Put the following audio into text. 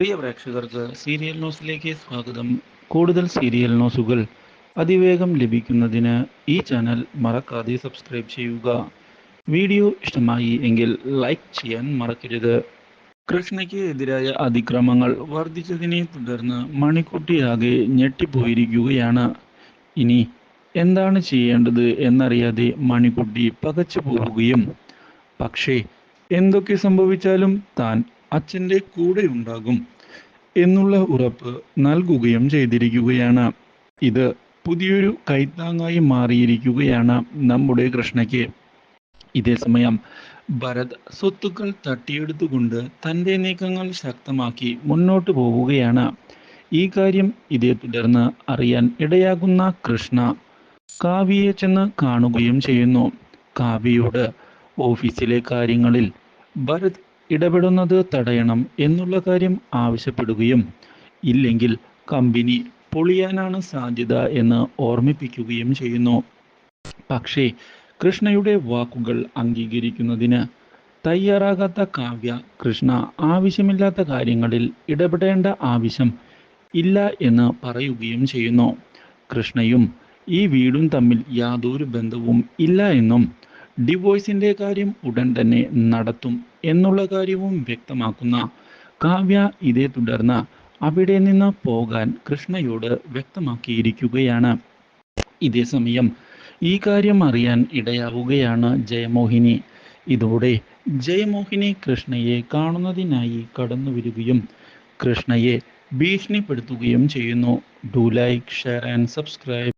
പ്രിയ പ്രേക്ഷകർക്ക് സീരിയൽ ന്യൂസിലേക്ക് സ്വാഗതം. കൂടുതൽ സീരിയൽ ന്യൂസുകൾ അതിവേഗം ലഭിക്കുന്നതിന് ഈ ചാനൽ മറക്കാതെ സബ്സ്ക്രൈബ് ചെയ്യുക. വീഡിയോ ഇഷ്ടമായി എങ്കിൽ ലൈക്ക് ചെയ്യാൻ മറക്കരുത്. കൃഷ്ണയ്ക്ക് എതിരായ അതിക്രമങ്ങൾ വർദ്ധിച്ചതിനെ തുടർന്ന് മണിക്കുട്ടിയാകെ ഞെട്ടിപ്പോയിരിക്കുകയാണ്. ഇനി എന്താണ് ചെയ്യേണ്ടത് എന്നറിയാതെ മണിക്കുട്ടി പകച്ചു പോവുകയും. പക്ഷേ എന്തൊക്കെ സംഭവിച്ചാലും താൻ അച്ഛന്റെ കൂടെ ഉണ്ടാകും എന്നുള്ള ഉറപ്പ് നൽകുകയും ചെയ്തിരിക്കുകയാണ്. ഇത് പുതിയൊരു കൈത്താങ്ങായി മാറിയിരിക്കുകയാണ് നമ്മുടെ കൃഷ്ണയ്ക്ക്. ഇതേസമയം ഭരത് സ്വത്തുക്കൾ തട്ടിയെടുത്തുകൊണ്ട് തന്റെ നീക്കങ്ങൾ ശക്തമാക്കി മുന്നോട്ട് പോവുകയാണ്. ഈ കാര്യം ഇതേ തുടർന്ന് അറിയാൻ ഇടയാകുന്ന കൃഷ്ണ കാവ്യയെ ചെന്ന് കാണുകയും ചെയ്യുന്നു. കാവ്യയോട് ഓഫീസിലെ കാര്യങ്ങളിൽ ഭരത് ഇടപെടുന്നത് തടയണം എന്നുള്ള കാര്യം ആവശ്യപ്പെടുകയും ഇല്ലെങ്കിൽ കമ്പനി പൊളിയാനാണ് സാധ്യത എന്ന് ഓർമ്മിപ്പിക്കുകയും ചെയ്യുന്നു. പക്ഷേ കൃഷ്ണയുടെ വാക്കുകൾ അംഗീകരിക്കുന്നതിന് തയ്യാറാകാത്ത കാവ്യ കൃഷ്ണ ആവശ്യമില്ലാത്ത കാര്യങ്ങളിൽ ഇടപെടേണ്ട ആവശ്യം ഇല്ല എന്ന് പറയുകയും ചെയ്യുന്നു. കൃഷ്ണയും ഈ വീടും തമ്മിൽ യാതൊരു ബന്ധവും ഇല്ല എന്നും ഡിവോഴ്സിന്റെ കാര്യം ഉടൻ തന്നെ നടത്തും എന്നുള്ള കാര്യവും വ്യക്തമാക്കുന്ന കാവ്യ ഇതേ തുടർന്ന് അവിടെ നിന്ന് പോകാൻ കൃഷ്ണയോട് വ്യക്തമാക്കിയിരിക്കുകയാണ്. ഇതേ സമയം ഈ കാര്യം അറിയാൻ ഇടയാവുകയാണ് ജയമോഹിനി. ഇതോടെ ജയമോഹിനി കൃഷ്ണയെ കാണുന്നതിനായി കടന്നു വരികയും കൃഷ്ണയെ ഭീഷണിപ്പെടുത്തുകയും ചെയ്യുന്നു. Do like share and subscribe